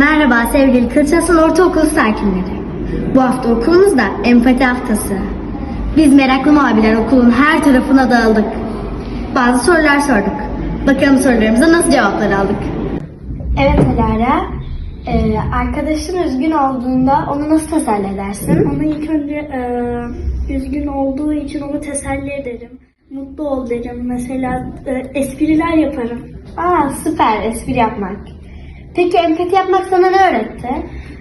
Merhaba sevgili Kırçasın Ortaokulu sakinleri. Bu hafta okulumuzda empati haftası. Biz meraklı maviler okulun her tarafına dağıldık. Bazı sorular sorduk. Bakalım sorularımıza nasıl cevaplar aldık. Evet Alara, ee, arkadaşın üzgün olduğunda onu nasıl teselli edersin? Ona ilk önce e, üzgün olduğu için onu teselli ederim. Mutlu ol derim. Mesela e, espriler yaparım. Aa süper espri yapmak. Peki empati yapmak sana ne öğretti?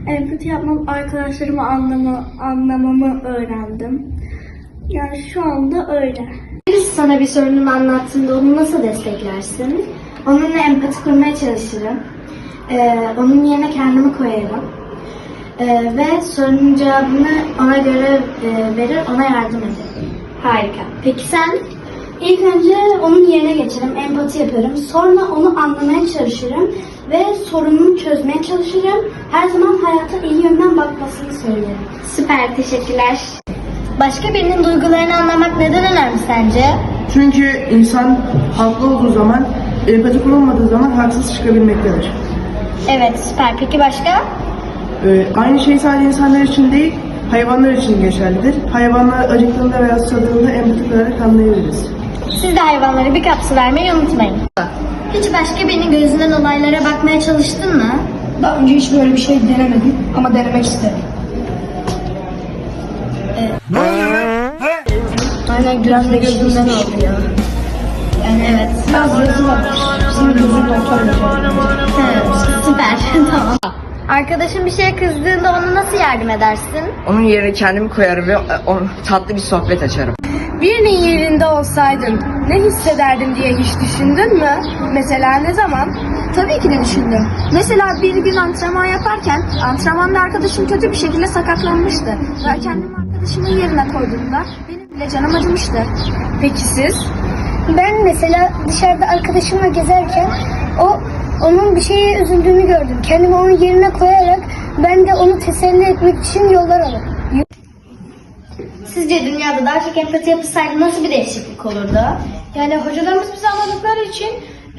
Empati yapmak arkadaşlarımı anlamı, anlamamı öğrendim. Yani şu anda öyle. Birisi sana bir sorununu anlattığında onu nasıl desteklersin? Onunla empati kurmaya çalışırım. Ee, onun yerine kendimi koyarım. Ee, ve sorunun cevabını ona göre e, verir, ona yardım ederim. Harika. Peki sen? İlk önce onun yerine geçerim, empati yaparım. Sonra onu anlamaya çalışırım ve sorununu çözmeye çalışırım. Her zaman hayata iyi yönden bakmasını söylerim. Süper, teşekkürler. Başka birinin duygularını anlamak neden önemli sence? Çünkü insan haklı olduğu zaman, empati kullanmadığı zaman haksız çıkabilmektedir. Evet, süper. Peki başka? Ee, aynı şey sadece insanlar için değil, hayvanlar için geçerlidir. Hayvanlar acıktığında veya susadığında empati kurarak anlayabiliriz. Siz de hayvanlara bir kapsı vermeyi unutmayın. Hiç başka birinin gözünden olaylara bakmaya çalıştın mı? Daha önce hiç böyle bir şey denemedim ama denemek isterim. Aynen biraz da gözümden ya. Yani evet. Biraz yazı varmış. Bizim gözümün Evet, süper. tamam. Arkadaşın bir şeye kızdığında ona nasıl yardım edersin? Onun yerine kendimi koyarım ve e, onu tatlı bir sohbet açarım. Birinin yerinde olsaydın ne hissederdin diye hiç düşündün mü? Mesela ne zaman? Tabii ki de düşündüm. Mesela bir gün antrenman yaparken antrenmanda arkadaşım kötü bir şekilde sakatlanmıştı. Ve kendimi arkadaşımın yerine koyduğumda benim bile canım acımıştı. Peki siz? Ben mesela dışarıda arkadaşımla gezerken o onun bir şeye üzüldüğünü gördüm. Kendimi onun yerine koyarak ben de onu teselli etmek için yollar alırım. Sizce dünyada daha çok empati yapılsaydı nasıl bir değişiklik olurdu? Yani hocalarımız bizi anladıkları için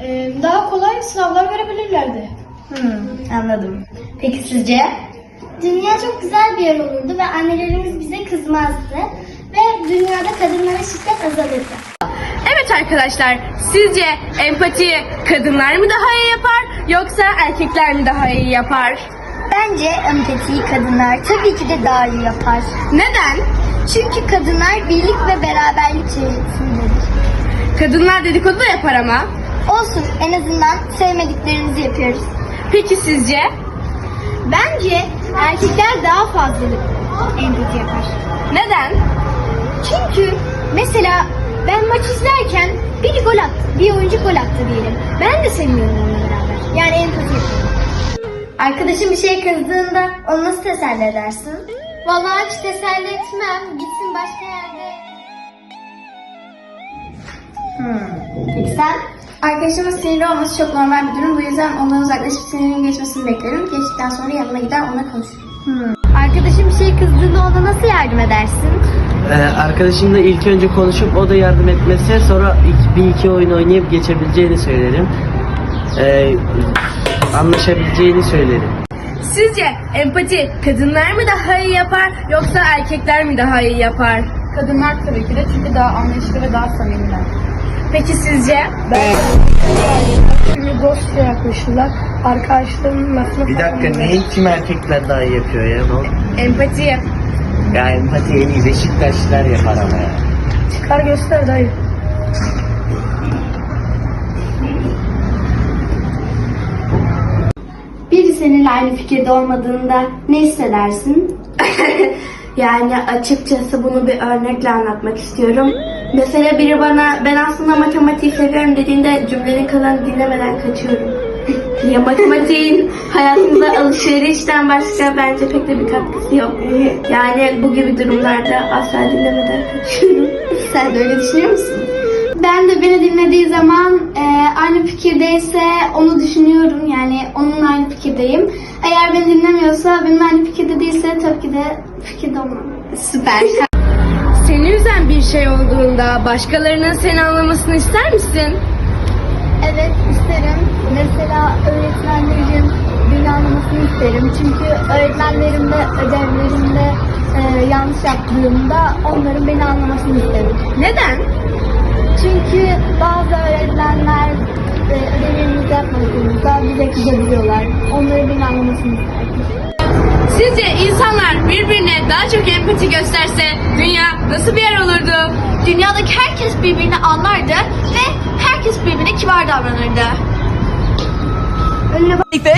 e, daha kolay sınavlar verebilirlerdi. Hmm, anladım. Peki sizce? Dünya çok güzel bir yer olurdu ve annelerimiz bize kızmazdı. Ve dünyada kadınlara şiddet azalırdı. Evet arkadaşlar, sizce empati kadınlar mı daha iyi yapar yoksa erkekler mi daha iyi yapar? Bence empatiyi kadınlar tabii ki de daha iyi yapar. Neden? Çünkü kadınlar birlik ve beraberlik içerisindedir. Kadınlar dedikodu da yapar ama. Olsun en azından sevmediklerimizi yapıyoruz. Peki sizce? Bence erkekler daha fazla empati yapar. Neden? Çünkü mesela ben maç izlerken biri gol attı, bir oyuncu gol attı diyelim. Ben de sevmiyorum onunla beraber. Yani empati yapıyorum. Arkadaşın bir şeye kızdığında onu nasıl teselli edersin? Vallahi hiç teselli etmem. Gitsin başka yerde. Peki sen? Arkadaşımın sinirli olması çok normal bir durum. Bu yüzden ondan uzaklaşıp sinirinin geçmesini beklerim. Geçtikten sonra yanına gider onunla konuşurum. Arkadaşın bir şeye kızdığında ona nasıl yardım edersin? Ee, arkadaşımla ilk önce konuşup o da yardım etmezse sonra iki- bir iki oyun oynayıp geçebileceğini söylerim. Ee, anlaşabileceğini söylerim. Sizce empati kadınlar mı daha iyi yapar yoksa erkekler mi daha iyi yapar? Kadınlar tabii ki de çünkü daha anlayışlı ve daha samimiler. Peki sizce? Şimdi dostça yaklaşırlar. Arkadaşlarının lafını Bir dakika neyi kim erkekler daha iyi yapıyor ya? Ne Empati. Ya empati en iyi Beşiktaşlılar yapar ama ya. çıkar göster dayı. Seninle aynı fikirde olmadığında ne hissedersin? yani açıkçası bunu bir örnekle anlatmak istiyorum. Mesela biri bana ben aslında matematiği seviyorum dediğinde cümlenin kalanını dinlemeden kaçıyorum. ya matematiğin hayatımda alışverişten başka bence pek de bir katkısı yok. Yani bu gibi durumlarda asla dinlemeden kaçıyorum. Sen de öyle düşünüyor musun? Ben de beni dinlediği zaman e, aynı fikirdeyse onu düşünüyorum. Yani onunla aynı fikirdeyim. Eğer beni dinlemiyorsa, benimle aynı fikirde değilse tabii ki de fikirde olmam. Süper. Seni üzen bir şey olduğunda başkalarının seni anlamasını ister misin? Evet isterim. Mesela öğretmenlerim beni anlamasını isterim. Çünkü öğretmenlerimle ödevlerimde e, yanlış yaptığımda onların beni anlamasını isterim. Neden? Çünkü bazı öğretmenler e, ödevlerimizi yapmadığımızda bize kızabiliyorlar. Onların beni anlamasını isterdim. Sizce insanlar birbirine daha çok empati gösterse dünya nasıl bir yer olurdu? Dünyadaki herkes birbirini anlardı ve herkes birbirine kibar davranırdı.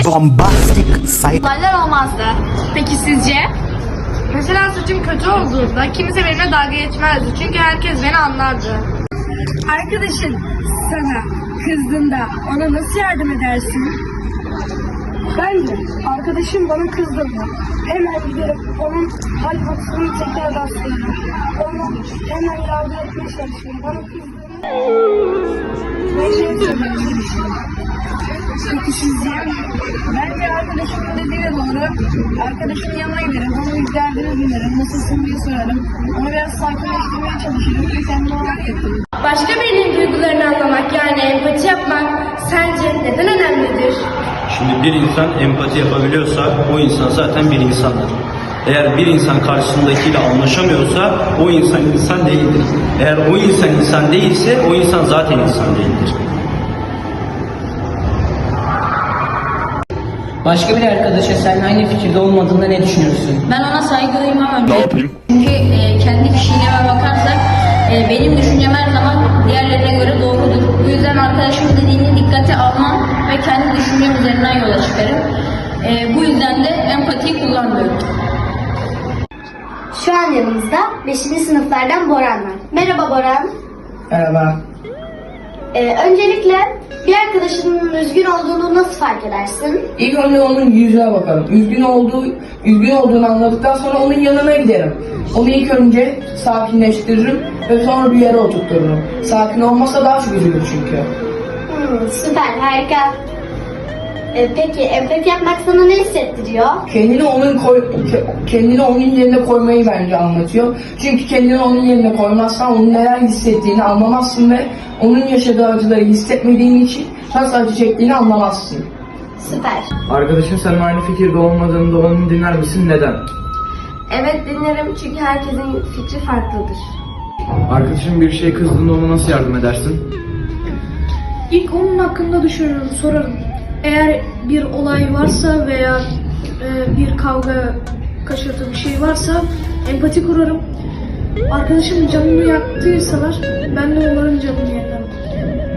bombastic sight. Olaylar olmazdı. Peki sizce? Mesela saçım kötü olduğunda kimse benimle dalga geçmezdi. Çünkü herkes beni anlardı. Arkadaşın sana kızdığında ona nasıl yardım edersin? Bence arkadaşım bana kızdığında hemen giderek onun hal hakkını tekrardan söylerim. Ona hemen yardım etmeye çalışırım. Bana kızdığında sizce? Bence arkadaşımın dediğine doğru. Arkadaşımın yanına giderim. Onun derdini dinlerim. Nasılsın diye sorarım. Onu biraz sakinleştirmeye çalışırım. Ve kendime anlatırım. Başka birinin duygularını anlamak yani empati yapmak sence neden önemlidir? Şimdi bir insan empati yapabiliyorsa o insan zaten bir insandır. Eğer bir insan karşısındakiyle anlaşamıyorsa o insan insan değildir. Eğer o insan insan değilse o insan zaten insan değildir. Başka bir arkadaşa sen aynı fikirde olmadığında ne düşünürsün? Ben ona saygı duymam önce. Çünkü e, kendi kişiliğime bakarsak e, benim düşüncem her zaman diğerlerine göre doğrudur. Bu yüzden arkadaşımın dediğini dikkate almam ve kendi düşüncem üzerinden yola çıkarım. E, bu yüzden de empatiyi kullanmıyorum. Şu an yanımızda 5. sınıflardan Boran var. Merhaba Boran. Merhaba. Ee, öncelikle bir arkadaşının üzgün olduğunu nasıl fark edersin? İlk önce onun yüzüne bakalım. Üzgün olduğu, üzgün olduğunu anladıktan sonra onun yanına giderim. Onu ilk önce sakinleştiririm ve sonra bir yere oturturum. Sakin olmasa daha çok üzülür çünkü. Hmm, süper, harika. Ee, peki empati yapmak sana ne hissettiriyor? Kendini onun koy, ke- kendini onun yerine koymayı bence anlatıyor. Çünkü kendini onun yerine koymazsan onun neler hissettiğini anlamazsın ve onun yaşadığı acıları hissetmediğin için nasıl acı çektiğini anlamazsın. Süper. Arkadaşın senin aynı fikirde olmadığında onu dinler misin? Neden? Evet dinlerim çünkü herkesin fikri farklıdır. Arkadaşın bir şey kızdığında ona nasıl yardım edersin? İlk onun hakkında düşünürüm, sorarım. Eğer bir olay varsa veya e, bir kavga kaşıntı bir şey varsa empati kurarım. Arkadaşım canını yaktıysalar ben de onların canını yakarım.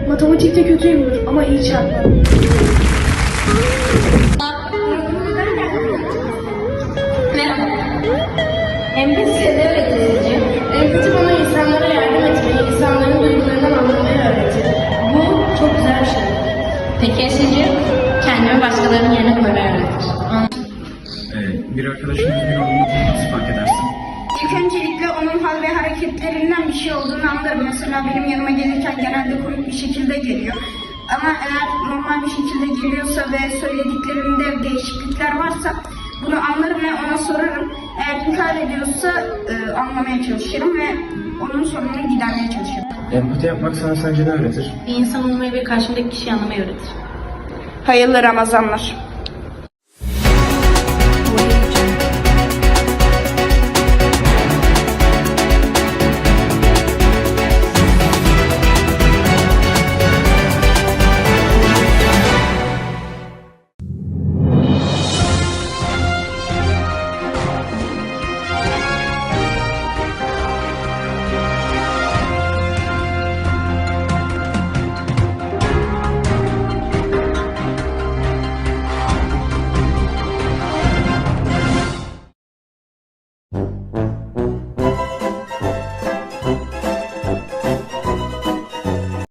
Matematikte kötüyümdür ama iyi çarparım. Peki sizce? Kendimi başkalarının yerine koymayı öğretir. Ee, bir arkadaşın üzgün olduğunu nasıl fark edersin? İlk öncelikle onun hal ve hareketlerinden bir şey olduğunu anlarım. Mesela benim yanıma gelirken genelde komik bir şekilde geliyor. Ama eğer normal bir şekilde geliyorsa ve söylediklerimde değişiklikler varsa bunu anlarım sorarım. Eğer inkar ediyorsa e, anlamaya çalışırım ve onun sorununu gidermeye çalışırım. Empati yapmak sana sence ne öğretir? Bir insan olmayı ve karşımdaki kişiyi anlamayı öğretir. Hayırlı Ramazanlar.